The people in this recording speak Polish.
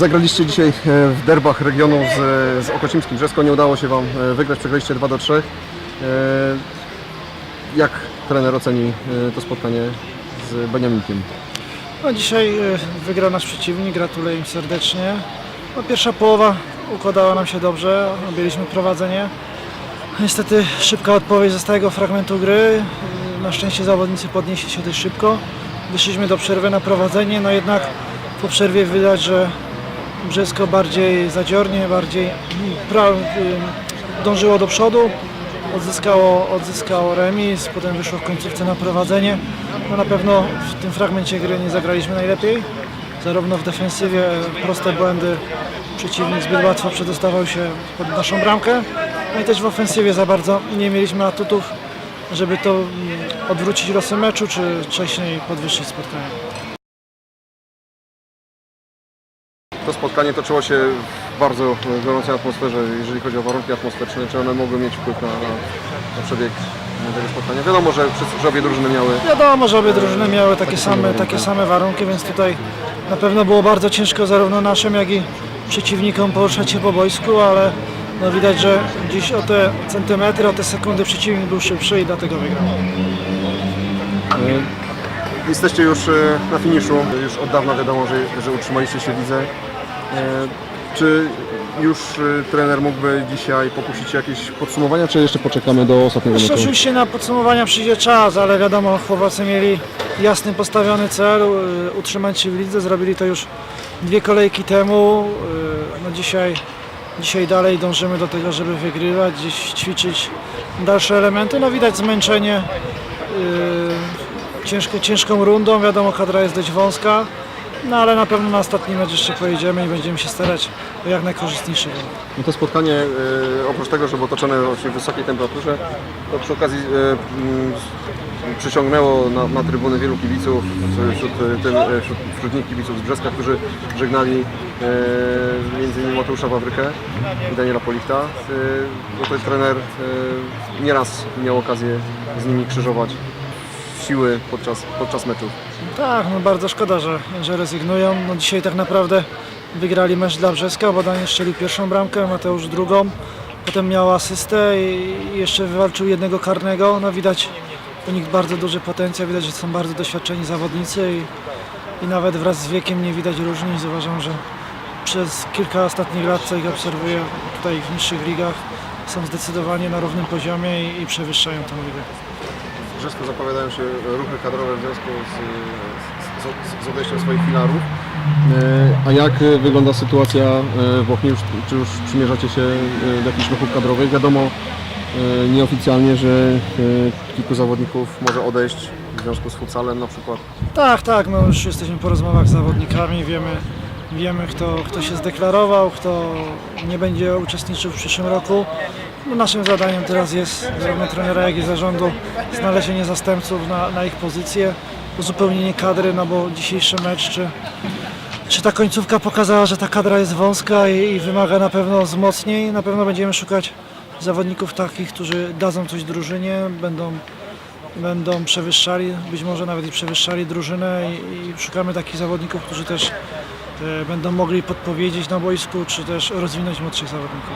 Zagraliście dzisiaj e, w derbach regionu z, z Okocimskim Brzesko. Nie udało się Wam e, wygrać, przegraliście 2 do 3. E, Jak trener oceni to spotkanie z Beniaminkiem? No dzisiaj wygrał nasz przeciwnik, gratuluję im serdecznie. No, pierwsza połowa układała nam się dobrze, objęliśmy prowadzenie. Niestety szybka odpowiedź ze stałego fragmentu gry. Na szczęście zawodnicy podnieśli się dość szybko. Wyszliśmy do przerwy na prowadzenie, no jednak po przerwie widać, że Brzesko bardziej zadziornie, bardziej pra, y, dążyło do przodu, odzyskało, odzyskało remis, potem wyszło w końcówce na prowadzenie. No na pewno w tym fragmencie gry nie zagraliśmy najlepiej, zarówno w defensywie proste błędy, przeciwnik zbyt łatwo przedostawał się pod naszą bramkę, no i też w ofensywie za bardzo nie mieliśmy atutów, żeby to mm, odwrócić losy meczu, czy wcześniej podwyższyć spotkanie. To spotkanie toczyło się w bardzo gorącej atmosferze, jeżeli chodzi o warunki atmosferyczne. Czy one mogły mieć wpływ na, na, przebieg tego spotkania? Wiadomo, że, wszyscy- że obie drużyny miały Wiadomo, że obie drużyny miały takie same, takie same warunki, więc tutaj na pewno było bardzo ciężko zarówno naszym, jak i przeciwnikom poruszać się po boisku, ale no widać, że dziś o te centymetry, o te sekundy przeciwnik był szybszy i dlatego wygrał. Jesteście już e, na finiszu. Już od dawna wiadomo, że, że utrzymaliście się w lidze. E, Czy już e, trener mógłby dzisiaj pokusić jakieś podsumowania, czy jeszcze poczekamy do ostatniego meczu? oczywiście na podsumowania przyjdzie czas, ale wiadomo, chłopacy mieli jasny postawiony cel, y, utrzymać się w lidze, zrobili to już dwie kolejki temu. No dzisiaj, dzisiaj dalej dążymy do tego, żeby wygrywać, gdzieś ćwiczyć dalsze elementy. No widać zmęczenie ciężko, ciężką rundą, wiadomo kadra jest dość wąska, no ale na pewno na ostatni mecz jeszcze pojedziemy i będziemy się starać o jak najkorzystniejszy wynik. No to spotkanie, e, oprócz tego, że było toczone właśnie w wysokiej temperaturze, to przy okazji e, przyciągnęło na, na trybuny wielu kibiców, wśród, e, tym, wśród, wśród nich kibiców z Brzeska, którzy żegnali e, między innymi Mateusza Wawrykę i Daniela Polichta. E, bo to jest trener nieraz miał okazję z nimi krzyżować siły podczas, podczas meczów. Tak, no bardzo szkoda, że, że rezygnują. No dzisiaj tak naprawdę wygrali mecz dla Brzeska, bo Daniel strzelił pierwszą bramkę, Mateusz drugą. Potem miał asystę i jeszcze wywalczył jednego karnego. No widać u nich bardzo duży potencjał, widać, że są bardzo doświadczeni zawodnicy i, i nawet wraz z wiekiem nie widać różnic. Uważam, że przez kilka ostatnich lat, co ich obserwuję tutaj w niższych ligach, są zdecydowanie na równym poziomie i, i przewyższają tę ligę. Brzesku zapowiadają się ruchy kadrowe w związku z, z, z odejściem swoich filarów. A jak e, wygląda sytuacja e, w Ochnie? Czy już przymierzacie się e, do jakichś ruchów kadrowych? Wiadomo e, nieoficjalnie, że e, kilku zawodników może odejść w związku z futsalem na przykład. Tak, tak, no już jesteśmy po rozmowach z zawodnikami, wiemy, wiemy kto, kto się zdeklarował, kto nie będzie uczestniczył w przyszłym roku. No, naszym zadaniem teraz jest, zarówno trenera, jak i zarządu, znalezienie zastępców na, na ich pozycję, uzupełnienie kadry, no bo dzisiejszy mecz, czy, czy ta końcówka pokazała, że ta kadra jest wąska i, i wymaga na pewno wzmocnień. Na pewno będziemy szukać zawodników takich, którzy dadzą coś drużynie, będą będą przewyższali, być może nawet i przewyższali drużynę i, i szukamy takich zawodników, którzy też e, będą mogli podpowiedzieć na boisku, czy też rozwinąć młodszych zawodników.